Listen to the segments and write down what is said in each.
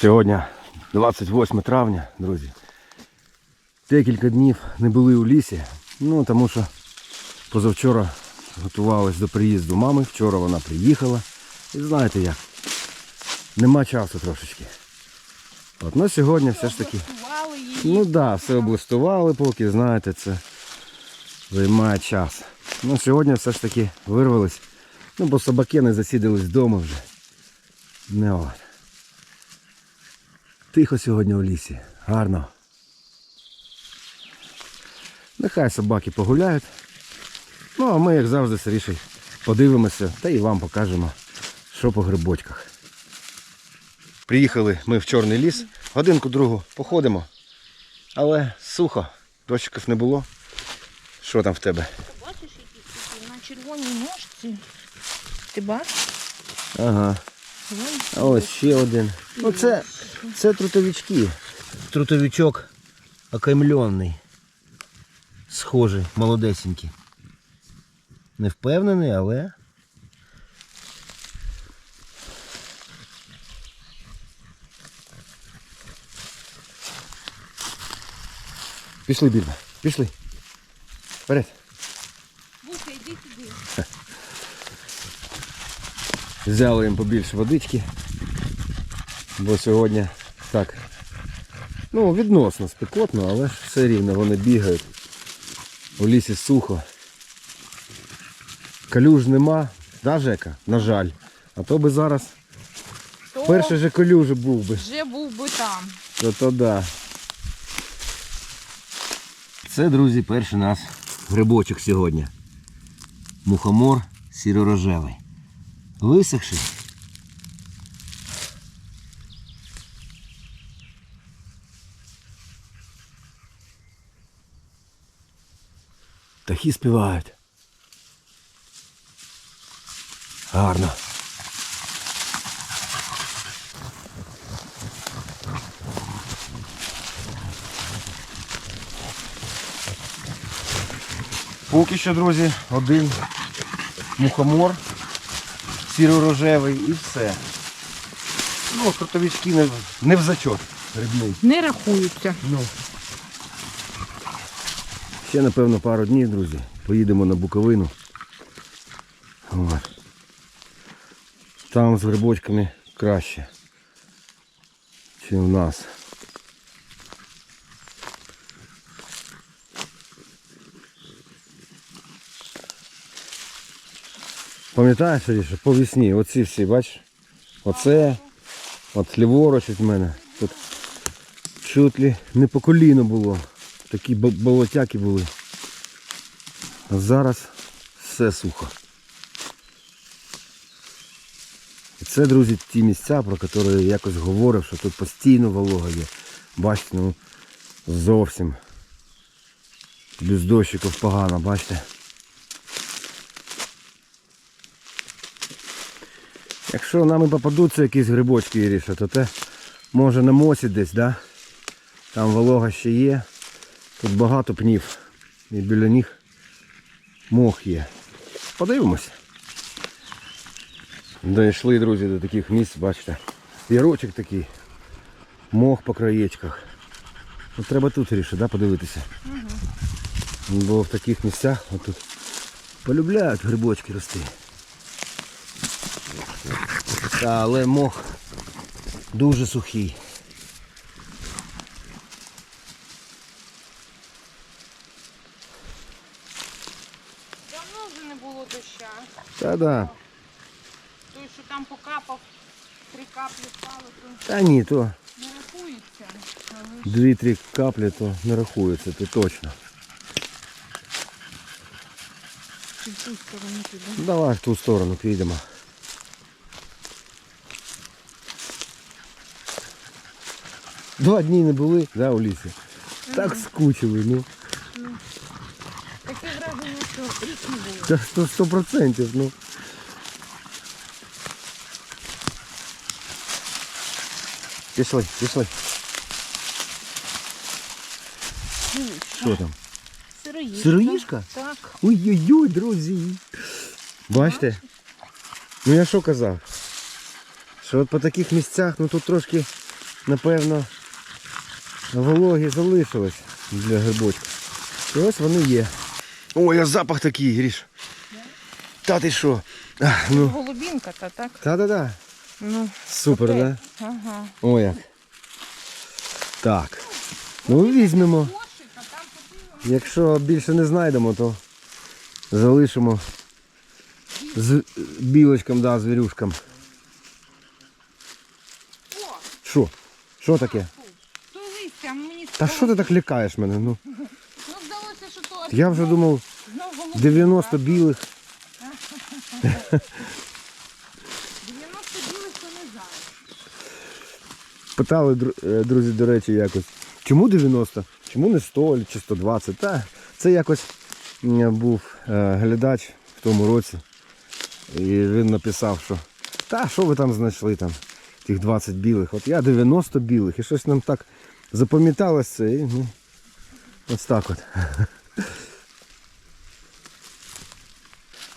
Сьогодні 28 травня, друзі. Декілька днів не були у лісі. Ну тому що позавчора готувались до приїзду мами. Вчора вона приїхала. І знаєте як? Нема часу трошечки. От, ну сьогодні все ж таки. Ну так, да, все облаштували поки, знаєте, це займає час. Ну сьогодні все ж таки вирвались. Ну, бо собаки не засідались вдома вже. Не от. Тихо сьогодні у лісі. Гарно. Нехай собаки погуляють. Ну, а ми, як завжди, сиріше подивимося та і вам покажемо, що по грибочках. Приїхали ми в Чорний ліс, годинку другу походимо. Але сухо, дощиків не було. Що там в тебе? Бачиш, які на червоній ножці. Ти бачиш? Ага. Ось ще один. Ну це, трутовички. Трутовичок окаймлений. Схожий, молодесенький. Не впевнений, але. Пішли, Більба, пішли. Вперед. Взяли їм побільше водички. Бо сьогодні так. Ну, відносно спекотно, але ж все рівно вони бігають. У лісі сухо. Калюж нема, да, Жека? На жаль. А то би зараз То перший же калюж був би. вже був би там. То то да. Це, друзі, перший нас грибочок сьогодні. Мухомор сіро-рожевий. Висохший. Птахи співають. Гарно. Поки що, друзі, один мухомор сіро-рожевий і все. Ну, крутовички не, не в зачот грибний. Не рахуються. Ну. Ще, напевно, пару днів, друзі. Поїдемо на Буковину. От. Там з грибочками краще, ніж в нас. Пам'ятаєш, Ріша, по весні, оці всі, бачиш? Оце, от ліворуч від мене. Тут чуть ли не по коліно було. Такі болотяки були. А зараз все сухо. І це, друзі, ті місця, про які я якось говорив, що тут постійно волога є. Бачите, ну зовсім. Без дощиків погано, бачите. Якщо нам і попадуться якісь грибочки Іріша, то те може на мосі десь, да? Там волога ще є. Тут багато пнів. І біля них мох є. Подивимося. Дійшли, друзі, до таких місць, бачите. Ярочок такий. Мох по краєчках. Ну, треба тут ріше, да, подивитися. Бо в таких місцях отут полюбляють грибочки рости. Та, але мох дуже сухий. Давно вже не було доща. Та-да. Той, що там покапав, три каплі впало, то Та ні, то не рахується. Але дві-три каплі, то не рахується, то точно. чи в ту сторону піде. Давай в ту сторону підемо. Два дні не були, да, у лісі. Так скучили, ну. Таке враження, що рік не було. Сто сто процентів, ну. Пішли, пішли. Що там? Сироїшка. Сироїшка? Так. Ой-ой-ой, друзі. Бачите? Ну я що казав? Що от по таких місцях, ну тут трошки напевно, вологі залишились для грибочка. І ось вони є. Ой, а запах такий, Гріш. Та ти що? А, ну, Голубінка та так. та-да-да. Ну, Супер, окей. да? Ага. О, як. Так. Ну, візьмемо. Якщо більше не знайдемо, то залишимо з білочком, да, звірюшкам. Що? Що таке? Та що ти так лякаєш мене? Ну, Ну, здалося, що то я вже думав знов голубінка. 90 білих. 90 білих, то не знаю. Питали дру- е, друзі, до речі, якось. Чому 90? Чому не 100 чи 120? Та це якось м, був е, глядач в тому році. І він написав, що та що ви там знайшли там, тих 20 білих. От я 90 білих. І щось нам так запам'яталось це. І, ну, ось так от.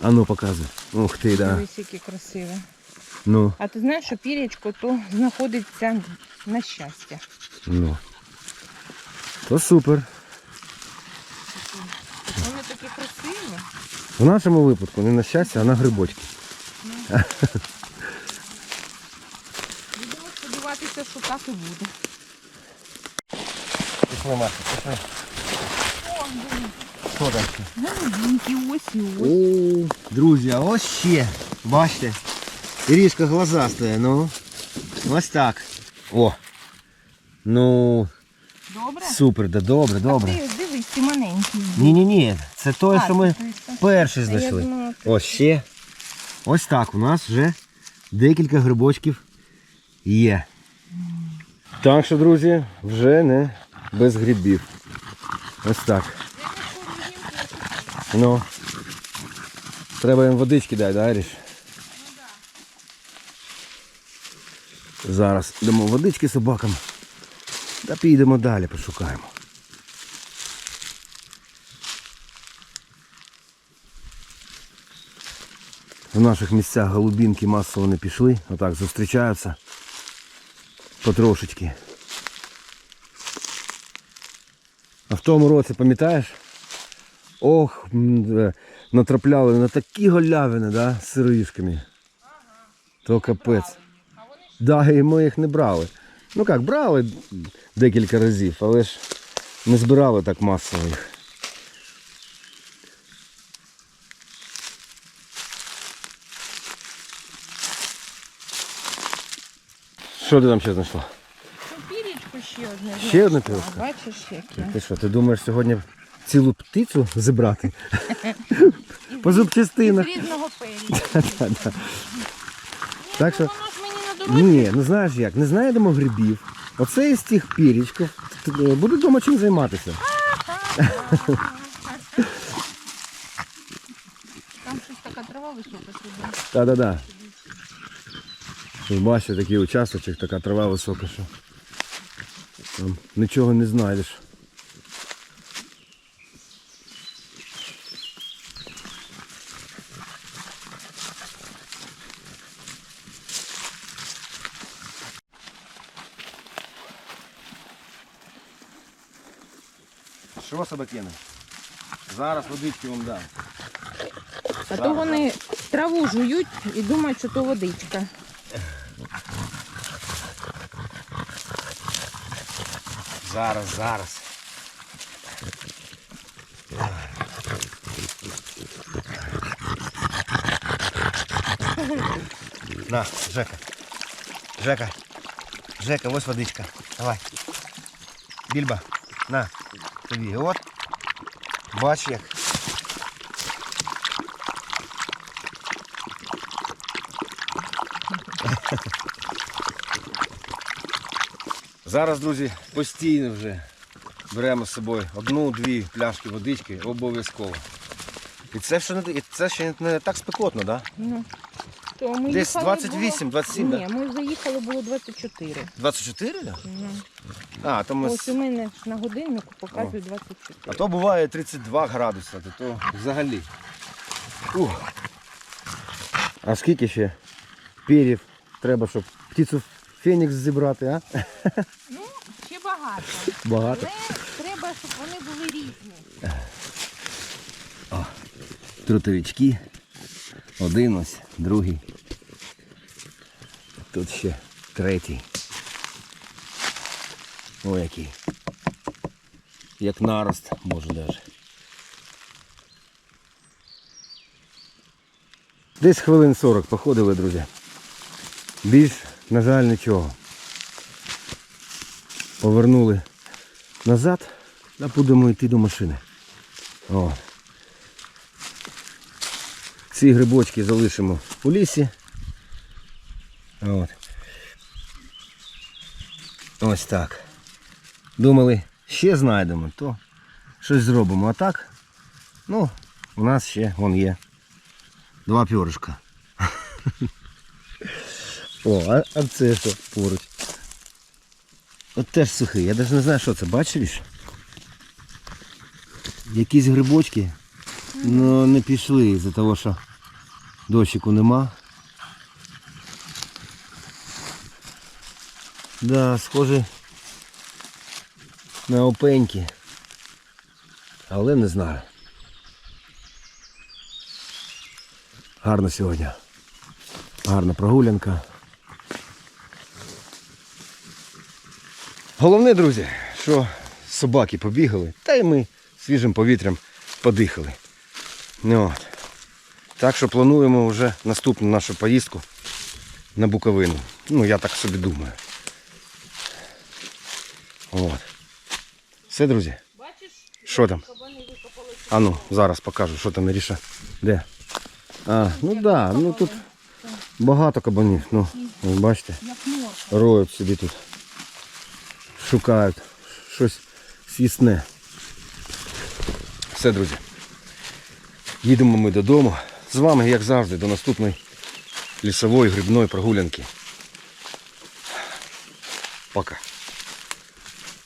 А ну показуй. Ух ти, да. Дивись, які красиві. Ну, А ти знаєш, що пірячко то знаходиться на щастя. ну. То супер. Вони такі красиві. В нашому випадку не на щастя, а на грибочки. Будемо сподіватися, що так і буде. Пішли, Марко, пішли. Що там голубінки, ось і ось. О, друзі, а ось ще. Бачите? Иришка глазастая, ну. Ось так. О. Ну, Добре? супер, да добре, А добре. ти дивись, ці маленькі. Ні-ні-ні, це той, А, що ми це той, що- перші знайшли. думала, Ось ще. Ось так, у нас вже декілька грибочків є. Так що, друзі, вже не без грибів. Ось так. Ну. Треба їм водички дати, да, Аріш? Зараз дамо водички собакам. Та підемо далі, пошукаємо. В наших місцях голубінки масово не пішли, отак зустрічаються потрошечки. А в тому році, пам'ятаєш? Ох, е, натрапляли на такі голявини, да, з сиришками. То капець. Да, і ми їх не брали. Ну як, брали декілька разів, але ж не збирали так масово їх. Що ти там ще знайшла? Ну, одне. Ще одне пірочко? Бачиш, яке. Ти що, ти думаєш сьогодні цілу птицю зібрати? По зубчастинах. З різного періоду. Так що, на дорозі. ні, ну знаєш як, не знайдемо грибів. Оце із тих пірічків. Е, Буду вдома чим займатися. Там щось така трава висока сюди. Та-да-да. Тут бачите, такий участочок, така трава висока, що там нічого не знайдеш. Що собакини? Зараз водички вам дам. А то вони траву жують і думають, що то водичка. Зараз, зараз. На, Жека. Жека. Жека, ось водичка. Давай. Більба, на, тобі. От. Бач як. Зараз, друзі, постійно вже беремо з собою одну-дві пляшки водички обов'язково. І це ще не, це ще не так спекотно, да? Ну, то ми Десь їхали, 28, було... 27, Ні, да? ми заїхали, було 24. 24, да? Ну. А, то ми... Ось у мене на годиннику показує 24. А то буває 32 градуси, то, то взагалі. Ух. А скільки ще пірів треба, щоб птицю Фенікс зібрати, а? Ну, ще багато. Багато. Але треба, щоб вони були різні. Трутовички. Один ось, другий. Тут ще третій. О, який. Як нарост, може даже. Десь хвилин 40 походили, друзі. Більш, на жаль, нічого. Повернули назад, а будемо йти до машини. О. Ці грибочки залишимо у лісі. От. Ось так. Думали, ще знайдемо, то щось зробимо. А так, ну, у нас ще вон є два пьоришка. О, а, а це що поруч? От теж сухий. Я навіть не знаю, що це, бачиш? Якісь грибочки, ну не пішли із-за того, що дощику нема. Да, схоже на опеньки. Але не знаю. Гарно сьогодні. Гарна прогулянка. Головне, друзі, що собаки побігали, та й ми свіжим повітрям подихали. Ну, от. Так що плануємо вже наступну нашу поїздку на Буковину. Ну, я так собі думаю. От. Все, друзі. Бачиш, Що там? А ну, зараз покажу, що там Міріша. Де? А, ну так, да, ну тут багато кабанів. Ну, бачите, роють собі тут. Шукають щось сісне. Все, друзі. Їдемо ми додому. З вами, як завжди, до наступної лісової грибної прогулянки. Пока.